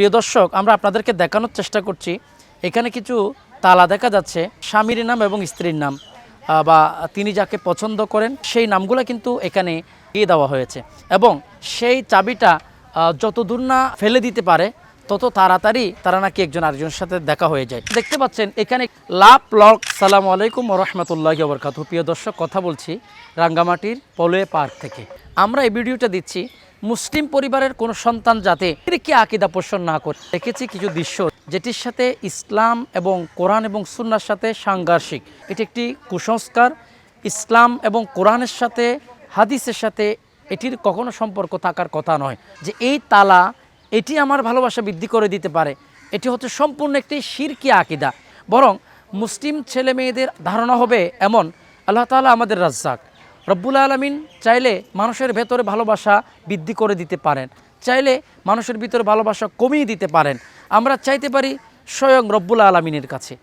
প্রিয় দর্শক, আমরা আপনাদেরকে দেখানোর চেষ্টা করছি। এখানে কিছু তালা দেখা যাচ্ছে, স্বামীর নাম এবং স্ত্রীর নাম বা তিনি যাকে পছন্দ করেন, সেই নামগুলো কিন্তু এখানে দিয়ে দেওয়া হয়েছে। এবং সেই চাবিটা যত দূর না ফেলে দিতে পারে, তত তাড়াতাড়ি তারা নাকি একজন আরেকজনের সাথে দেখা হয়ে যায়। দেখতে পাচ্ছেন, এখানে লাভ লক সালাম আলাইকুম রহমতুল্লাহ বরকাত প্রিয় দর্শক, কথা বলছি রাঙ্গামাটির পলোয়ে পার্ক থেকে। আমরা এই ভিডিওটা দিচ্ছি মুসলিম পরিবারের কোনো সন্তান যাতে কি আকিদা পোষণ না করে। দেখেছি কিছু দৃশ্য যেটির সাথে ইসলাম এবং কোরআন এবং সুন্নার সাথে সাংঘর্ষিক। এটি একটি কুসংস্কার। ইসলাম এবং কোরআনের সাথে হাদিসের সাথে এটির কখনো সম্পর্ক থাকার কথা নয় যে এই তালা এটি আমার ভালোবাসা বৃদ্ধি করে দিতে পারে। এটি হচ্ছে সম্পূর্ণ একটি শিরকি আকিদা। বরং মুসলিম ছেলে মেয়েদের ধারণা হবে এমন, আল্লাহ তাআলা আমাদের রাজ্জাক। রব্বুল আলমিন চাইলে মানুষের ভেতরে ভালোবাসা বৃদ্ধি করে দিতে পারেন। চাইলে মানুষের ভিতরে ভালোবাসা কমিয়ে দিতে পারেন। আমরা চাইতে পারি স্বয়ং রব্বুল আলমিনের কাছে।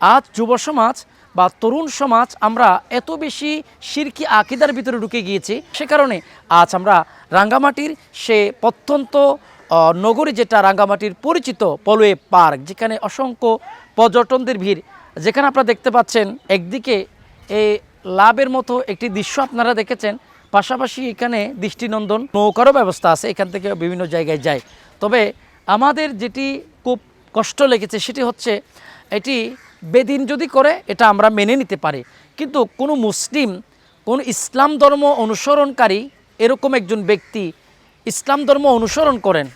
আজ যুব সমাজ বা তরুণ সমাজ আমরা এত বেশি শিরকি আকিদার ভিতরে ঢুকে গিয়েছি, সে কারণে আজ আমরা রাঙ্গামাটির সে প্রত্যন্ত নগরী যেটা রাঙ্গামাটির পরিচিত পলোয়ে পার্ক, যেখানে অসংখ্য পর্যটনদের ভিড়, যেখানে আপনারা দেখতে পাচ্ছেন একদিকে এই লাভের মতো একটি দৃশ্য আপনারা দেখেছেন। পাশাপাশি এখানে দৃষ্টিনন্দন নৌকারও ব্যবস্থা আছে, এখান থেকে বিভিন্ন জায়গায় যায়। তবে আমাদের যেটি খুব কষ্ট লেগেছে সেটি হচ্ছে, এটি বেদিন যদি করে, এটা আমরা মেনে নিতে পারি। কিন্তু কোনো মুসলিম, কোন ইসলাম ধর্ম অনুসরণকারী এরকম একজন ব্যক্তি ইসলাম ধর্ম অনুসরণ করেন,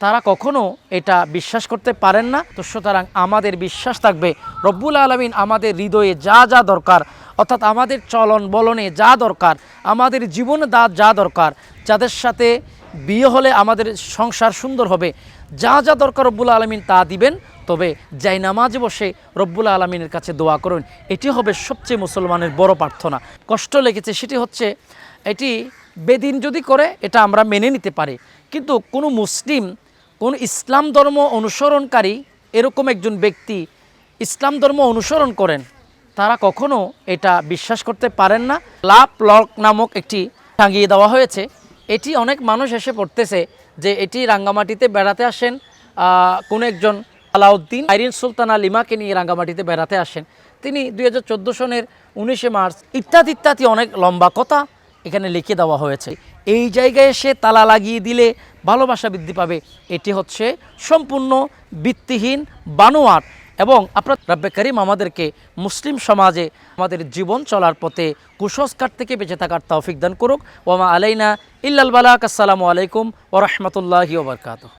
তারা কখনো এটা বিশ্বাস করতে পারেন না। তো সুতরাং আমাদের বিশ্বাস থাকবে। রব্বুল আলমিন আমাদের হৃদয়ে যা যা দরকার অর্থাৎ আমাদের চলন বলনে যা দরকার, আমাদের জীবনে দা যা দরকার, যাদের সাথে বিয়ে হলে আমাদের সংসার সুন্দর হবে, যা যা দরকার রব্বুল আলমিন তা দিবেন। তবে যাই নামাজে বসে রব্বুল আলমিনের কাছে দোয়া করুন, এটি হবে সবচেয়ে মুসলমানের বড় প্রার্থনা। কষ্ট লেগেছে সেটি হচ্ছে, এটি বেদিন যদি করে, এটা আমরা মেনে নিতে পারি। কিন্তু কোনো মুসলিম, কোন ইসলাম ধর্ম অনুসরণকারী, এরকম একজন ব্যক্তি ইসলাম ধর্ম অনুসরণ করেন তারা কখনো এটা বিশ্বাস করতে পারেন না। লাভ লক নামক একটি টাঙিয়ে দেওয়া হয়েছে। এটি অনেক মানুষ এসে পড়তেছে যে এটি রাঙ্গামাটিতে বেড়াতে আসেন। কোনো একজন আলাউদ্দিন আইরিন সুলতানা লিমাকে নিয়ে রাঙ্গামাটিতে বেড়াতে আসেন। তিনি দুই হাজার চোদ্দ সনের উনিশে মার্চ ইত্যাদি ইত্যাদি অনেক লম্বা কথা এখানে লিখে দেওয়া হয়েছে। এই জায়গায় এসে তালা লাগিয়ে দিলে ভালোবাসা বৃদ্ধি পাবে। এটি হচ্ছে সম্পূর্ণ ভিত্তিহীন বানোয়াট। এবং আপনার রাব্বে করিম আমাদেরকে মুসলিম সমাজে আমাদের জীবন চলার পথে কুসংস্কার থেকে বেঁচে থাকার তৌফিক দান করুক। ওমা আলাইনা ইল্লাল বালাক। আসসালামু আলাইকুম ও রহমতুল্লাহি